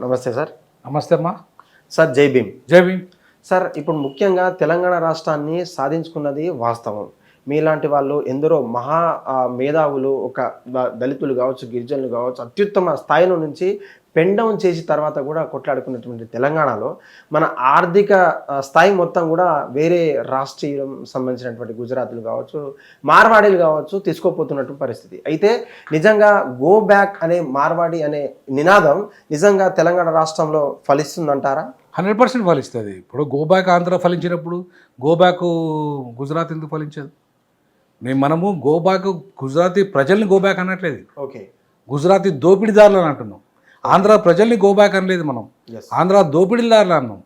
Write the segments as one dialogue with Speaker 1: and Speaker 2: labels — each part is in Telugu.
Speaker 1: నమస్తే సార్.
Speaker 2: నమస్తే అమ్మా.
Speaker 1: సార్ జై భీమ్.
Speaker 2: జై భీమ్.
Speaker 1: సార్ ఇప్పుడు ముఖ్యంగా తెలంగాణ రాష్ట్రాన్ని సాధించుకున్నది వాస్తవం. మీలాంటి వాళ్ళు ఎందరో మహా మేధావులు ఒక దళితులు కావచ్చు గిరిజనులు కావచ్చు అత్యుత్తమ స్థాయిలో నుంచి పెండం చేసి తర్వాత కూడా కొట్లాడుకున్నటువంటి తెలంగాణలో మన ఆర్థిక స్థాయి మొత్తం కూడా వేరే రాష్ట్రీయం సంబంధించినటువంటి గుజరాత్లు కావచ్చు మార్వాడీలు కావచ్చు తీసుకోపోతున్నటువంటి పరిస్థితి. అయితే నిజంగా గో బ్యాక్ అనే మార్వాడి అనే నినాదం నిజంగా తెలంగాణ రాష్ట్రంలో ఫలిస్తుందంటారా?
Speaker 2: హండ్రెడ్ పర్సెంట్ ఫలిస్తుంది. ఇప్పుడు గో బ్యాక్ ఆంధ్ర ఫలించినప్పుడు గోబ్యాక్ గుజరాత్ ఎందుకు ఫలించదు? నేను మనము గోబ్యాక్ గుజరాతీ ప్రజల్ని గోబ్యాక్ అనట్లేదు.
Speaker 1: ఓకే.
Speaker 2: గుజరాతీ దోపిడీదారులు అని అంటున్నాం. ఆంధ్ర ప్రజల్ని గోబ్యాక్ అనలేదు మనం. ఆంధ్ర దోపిడీదారులు అన్నాం.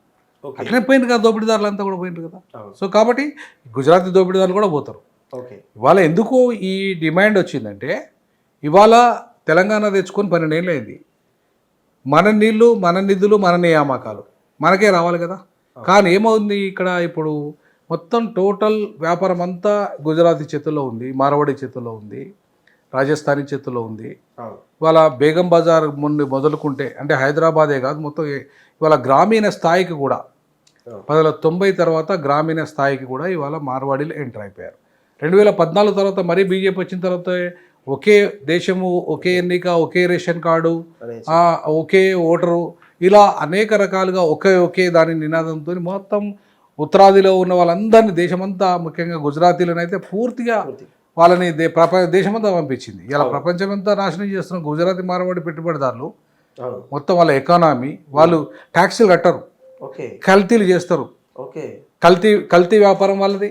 Speaker 2: అట్లనే పోయింది కదా దోపిడీదారులు అంతా కూడా పోయింది కదా. సో కాబట్టి గుజరాతీ దోపిడీదారులు కూడా పోతారు.
Speaker 1: ఓకే.
Speaker 2: ఇవాళ ఎందుకు ఈ డిమాండ్ వచ్చిందంటే ఇవాళ తెలంగాణ తెచ్చుకొని పన్నెండేళ్ళు అయింది. మన నీళ్ళు మన నిధులు మన నియామకాలు. మనకే రావాలి కదా. కానీ ఏమవుంది ఇక్కడ ఇప్పుడు? మొత్తం టోటల్ వ్యాపారం అంతా గుజరాతీ చేతుల్లో ఉంది మార్వాడి చేతుల్లో ఉంది రాజస్థానీ చేతుల్లో ఉంది. ఇవాళ బేగం బజార్ ముందు మొదలుకుంటే అంటే హైదరాబాదే కాదు మొత్తం ఇవాళ గ్రామీణ స్థాయికి కూడా పదివేల తొంభై తర్వాత గ్రామీణ స్థాయికి కూడా ఇవాళ మార్వాడీలు ఎంటర్ అయిపోయారు. రెండు వేల పద్నాలుగు తర్వాత మరీ బీజేపీ వచ్చిన తర్వాత ఒకే దేశము ఒకే ఎన్నిక ఒకే రేషన్ కార్డు ఒకే ఓటరు ఇలా అనేక రకాలుగా ఒకే ఒకే దాని నినాదంతో మొత్తం ఉత్తరాదిలో ఉన్న వాళ్ళందరినీ దేశమంతా ముఖ్యంగా గుజరాతీలనైతే పూర్తిగా
Speaker 1: పూర్తి.
Speaker 2: వాళ్ళని దే ప్రప దేశమంతా పంపించింది. ఇలా ప్రపంచమంతా నాశనం చేస్తున్న గుజరాతీ మారవాడి పెట్టుబడిదారులు మొత్తం వాళ్ళ ఎకానమీ వాళ్ళు ట్యాక్సీలు కట్టరు. కల్తీలు చేస్తారు. కల్తీ కల్తీ వ్యాపారం వాళ్ళది.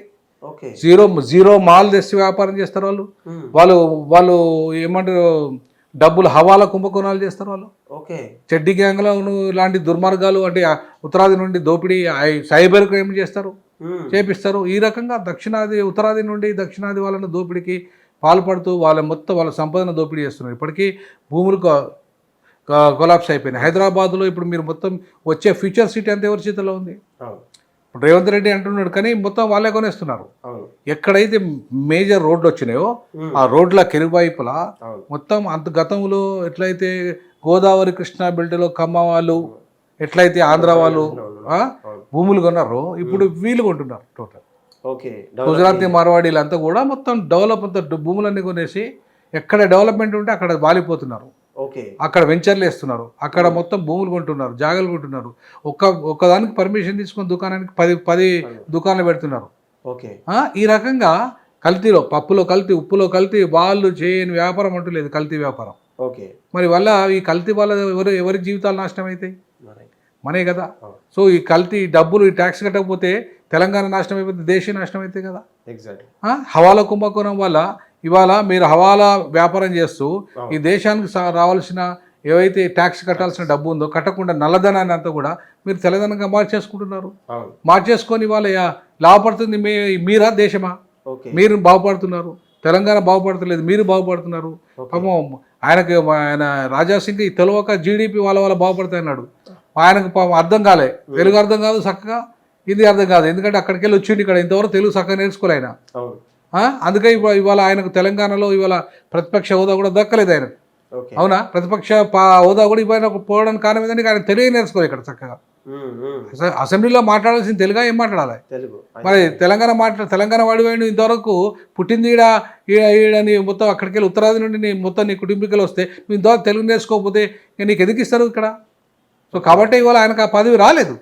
Speaker 2: జీరో జీరో మాల్ తెచ్చి వ్యాపారం చేస్తారు వాళ్ళు. వాళ్ళు వాళ్ళు ఏమంటారు డబ్బులు హవాలా కుంభకోణాలు చేస్తారు వాళ్ళు.
Speaker 1: ఓకే.
Speaker 2: చెడ్డి గ్యాంగ్లో లాంటి దుర్మార్గాలు అంటే ఉత్తరాది నుండి దోపిడీ సైబర్ క్రైమ్ చేస్తారు. చేపిస్తారు. ఈ రకంగా దక్షిణాది ఉత్తరాది నుండి దక్షిణాది వాళ్ళని దోపిడీకి పాల్పడుతూ వాళ్ళ మొత్తం వాళ్ళ సంపదను దోపిడీ చేస్తున్నారు. ఇప్పటికీ భూములు కొలాప్స్ అయిపోయినాయి. హైదరాబాద్లో ఇప్పుడు మీరు మొత్తం వచ్చే ఫ్యూచర్ సిటీ అంతా ఎవరి చేతిలో ఉంది? ఇప్పుడు రేవంత్ రెడ్డి అంటున్నాడు కానీ మొత్తం వాళ్ళే కొనేస్తున్నారు. ఎక్కడైతే మేజర్ రోడ్లు వచ్చినాయో. ఆ రోడ్ల కెరువైపులా మొత్తం అంత గతంలో ఎట్లయితే గోదావరి కృష్ణా బెల్ట్లో కమ్మ వాళ్ళు ఎట్లయితే ఆంధ్ర వాళ్ళు భూములు కొన్నారో ఇప్పుడు వీళ్ళు కొంటున్నారు టోటల్
Speaker 1: ఓకే.
Speaker 2: గుజరాతీ మార్వాడీలు అంతా కూడా మొత్తం డెవలప్ అంతా భూములన్నీ కొనేసి ఎక్కడ డెవలప్మెంట్ ఉంటే అక్కడ వాలిపోతున్నారు. అక్కడ వెంచర్లు వేస్తున్నారు. అక్కడ మొత్తం భూములు కొంటున్నారు జాగాలు కొంటున్నారు. ఒక్క ఒక్కదానికి పర్మిషన్ తీసుకొని దుకాణానికి పది పది దుకాణాలు పెడుతున్నారు.
Speaker 1: ఓకే.
Speaker 2: ఈ రకంగా కల్తీలో పప్పులో కల్తీ ఉప్పులో కల్తీ వాళ్ళు చేయని వ్యాపారం అంటూ లేదు కల్తీ వ్యాపారం.
Speaker 1: ఓకే.
Speaker 2: మరి వల్ల ఈ కల్తీ వల్ల ఎవరు ఎవరి జీవితాలు నాశనం అవుతాయి. మనే కదా. సో ఈ కల్తీ డబ్బులు ఈ ట్యాక్స్ కట్టకపోతే తెలంగాణ నాశనం అయిపోతే దేశం నాశనం అవుతాయి కదా
Speaker 1: ఎగ్జాక్ట్
Speaker 2: హవాలా కుంభకోణం వల్ల ఇవాళ మీరు హవాలా వ్యాపారం చేస్తూ ఈ దేశానికి రావాల్సిన ఏవైతే ట్యాక్స్ కట్టాల్సిన డబ్బు ఉందో కట్టకుండా నల్లధనాన్ని అంతా కూడా మీరు తెలంగాణగా మార్చేసుకుంటున్నారు. మార్చేసుకొని యా- లాభపడుతుంది మీ మీరా దేశమా? మీరు బాగుపడుతున్నారు. తెలంగాణ బాగుపడతలేదు మీరు బాగుపడుతున్నారు. పాపం ఆయనకి ఆయన రాజాసింగ్ తెలియక జీడిపి వాళ్ళ వాళ్ళ బాగుపడతాయి అన్నాడు ఆయనకు పాపం అర్థం కాలే. తెలుగు అర్థం కాదు చక్కగా ఇది అర్థం కాదు. ఎందుకంటే అక్కడికి వెళ్ళి వచ్చిండు ఇక్కడ. ఇంతవరకు తెలుగు చక్కగా నేర్చుకోలే ఆయన? అందుకే ఇవ- ఇవాళ ఆయనకు తెలంగాణలో ఇవాళ ప్రతిపక్ష హోదా కూడా దక్కలేదు ఆయనకు
Speaker 1: ఓకే.
Speaker 2: అవునా? ప్రతిపక్ష హోదా కూడా ఇవ్వడానికి పోవడానికి కారణం ఏంటంటే ఆయన తెలుగు నేర్చుకోలేదు ఇక్కడ చక్కగా. అసెంబ్లీలో మాట్లాడాల్సిన తెలుగా ఏం మాట్లాడాలి?
Speaker 1: తెలుగు.
Speaker 2: మరి తెలంగాణ మాట్లా తెలంగాణ వాడి వాడిని ఇంతవరకు పుట్టింది ఈడ ఈడ ఈడని మొత్తం అక్కడికి వెళ్ళి ఉత్తరాది నుండి నీ మొత్తం నీ కుటుంబీకులు వస్తే నువ్వు ఇంతవరకు తెలుగు నేర్చుకోకపోతే నీకు ఎందుకు ఇస్తారు ఇక్కడ? సో కాబట్టి ఇవాళ ఆయనకు ఆ పదవి రాలేదు.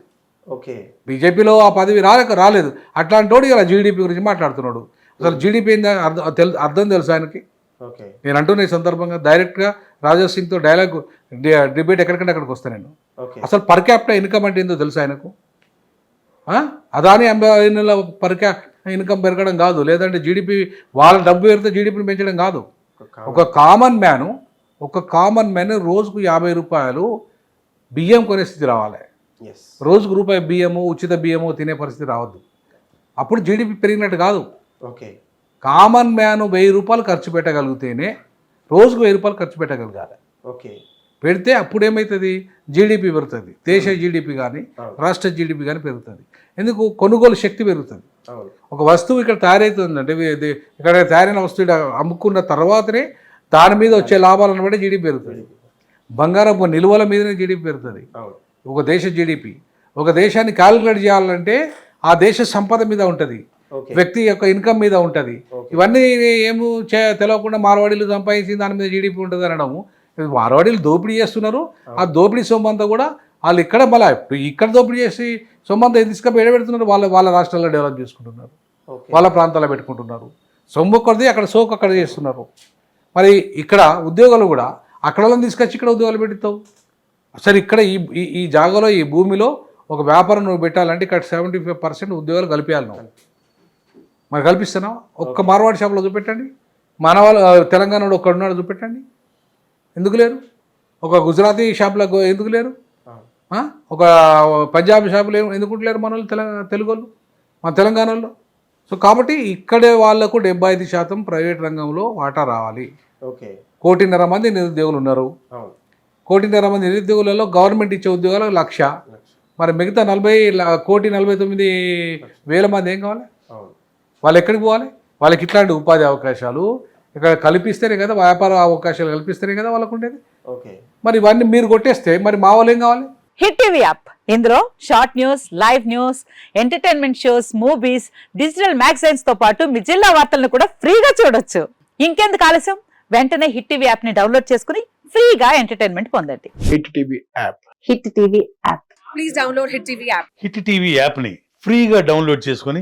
Speaker 1: ఓకే.
Speaker 2: బీజేపీలో ఆ పదవి రాలేక రాలేదు. అట్లాంటి వాడు ఇలా జీడిపి గురించి మాట్లాడుతున్నాడు. అసలు జీడిపి ఏంది? అర్థం తెలు అర్థం తెలుసు ఆయనకి?
Speaker 1: ఓకే.
Speaker 2: నేను అంటున్న ఈ సందర్భంగా డైరెక్ట్గా రాజా సింగ్తో డైలాగ్ డి- డిబేట్ ఎక్కడికంటే అక్కడికి వస్తాను నేను. అసలు పర్ క్యాపిటల్ ఇన్కమ్ అంటే ఏందో తెలుసు ఆయనకు? అదాని అంబానీల పర్ క్యా ఇన్కమ్ పెరగడం కాదు. లేదంటే జీడిపి వాళ్ళ డబ్బు పెరిగితే జీడిపిని పెంచడం కాదు. ఒక కామన్ మ్యాను ఒక కామన్ మ్యాన్ రోజుకు యాభై రూపాయలు బియ్యం కొనే స్థితి రావాలి. రోజుకు రూపాయి బియ్యము ఉచిత బియ్యము తినే పరిస్థితి రావద్దు. అప్పుడు జీడిపి పెరిగినట్టు కాదు.
Speaker 1: ఓకే.
Speaker 2: కామన్ మ్యాన్ వెయ్యి రూపాయలు ఖర్చు పెట్టగలిగితేనే రోజుకు వెయ్యి రూపాయలు ఖర్చు పెట్టగలగాలి.
Speaker 1: ఓకే.
Speaker 2: పెడితే అప్పుడు ఏమవుతుంది జీడిపి పెరుగుతుంది. దేశ జీడిపి కానీ. రాష్ట్ర జీడిపి కానీ పెరుగుతుంది. ఎందుకు? కొనుగోలు శక్తి పెరుగుతుంది. ఒక వస్తువు ఇక్కడ తయారవుతుందంటే ఇక్కడ తయారైన వస్తువు అమ్ముకున్న తర్వాతనే దాని మీద వచ్చే లాభాలను బట్టి జీడిపి పెరుగుతుంది. బంగారపు నిల్వల మీదనే జీడిపి పెరుగుతుంది. ఒక దేశ జీడిపి. ఒక దేశాన్ని క్యాలిక్యులేట్ చేయాలంటే ఆ దేశ సంపద మీద ఉంటుంది. వ్యక్తి యొక్క ఇన్కమ్ మీద ఉంటుంది. ఇవన్నీ ఏమో చే తెలియకుండా మార్వాడీలు సంపాదించి దాని మీద జీడిపి ఉంటుంది అనడము. మార్వాడీలు దోపిడీ చేస్తున్నారు. ఆ. దోపిడీ సొమ్ము అంతా కూడా వాళ్ళు ఇక్కడ మళ్ళీ ఇక్కడ దోపిడీ చేసి సొమ్ము అంతా తీసుకొని ఎడబెడుతున్నారు? వాళ్ళ వాళ్ళ రాష్ట్రాల్లో డెవలప్ చేసుకుంటున్నారు. వాళ్ళ ప్రాంతాల్లో పెట్టుకుంటున్నారు. సొమ్ము ఒక్కడిది అక్కడ సోకు అక్కడ చేస్తున్నారు. మరి ఇక్కడ ఉద్యోగాలు కూడా అక్కడ తీసుకొచ్చి ఇక్కడ ఉద్యోగాలు పెడతావు? సరే ఇక్కడ ఈ ఈ- ఈ జాగాలో ఈ భూమిలో ఒక వ్యాపారం నువ్వు పెట్టాలంటే ఇక్కడ సెవెంటీ ఫైవ్ పర్సెంట్ ఉద్యోగాలు కలిపేయాలి నువ్వు. మరి కల్పిస్తున్నావు ఒక్క మార్వాడి షాప్లో చూపెట్టండి. మన వాళ్ళు తెలంగాణలో ఒక్కడున్నాడు చూపెట్టండి. ఎందుకు లేరు? ఒక గుజరాతీ షాప్లో ఎందుకు లేరు? ఒక పంజాబీ షాపులు ఎందుకు లేరు మన వాళ్ళు తెలుగు వాళ్ళు మన తెలంగాణలో. సో కాబట్టి ఇక్కడే వాళ్ళకు డెబ్బై ఐదు శాతం ప్రైవేట్ రంగంలో వాటా రావాలి.
Speaker 1: ఓకే.
Speaker 2: కోటిన్నర మంది నిరుద్యోగులు ఉన్నారు. కోటిన్నర మంది నిరుద్యోగులలో గవర్నమెంట్ ఇచ్చే ఉద్యోగాలు లక్ష. మరి మిగతా నలభై కోటి నలభై తొమ్మిది వేల మంది ఏం కావాలి? వాళ్ళు ఎక్కడికి పోవాలి? వాళ్ళకి ఇట్లాంటి ఉపాధి అవకాశాలు ఇక్కడ కల్పిస్తేనే కదా వ్యాపార అవకాశాలు కల్పిస్తేనే కదా వాళ్ళకు ఉండేది
Speaker 1: ఓకే.
Speaker 2: మరి ఇవన్నీ మీరు కొట్టేస్తే మరి మా వాళ్ళు ఏం కావాలి?
Speaker 3: Hit TV app. ఇందులో short news live news entertainment shows movies digital మ్యాగజైన్స్తో పాటు మీ జిల్లా వార్తలను కూడా ఫ్రీగా చూడొచ్చు. ఇంకెందుకు ఆలస్యం? వెంటనే హిట్ టీవీ యాప్ని డౌన్లోడ్ చేసుకుని ఫ్రీగా ఎంటర్టైన్మెంట్ పొందండి.
Speaker 4: Hit TV app.
Speaker 3: Hit TV app.
Speaker 5: Please download Hit TV app.
Speaker 6: Hit TV యాప్ని ఫ్రీగా డౌన్లోడ్ చేసుకొని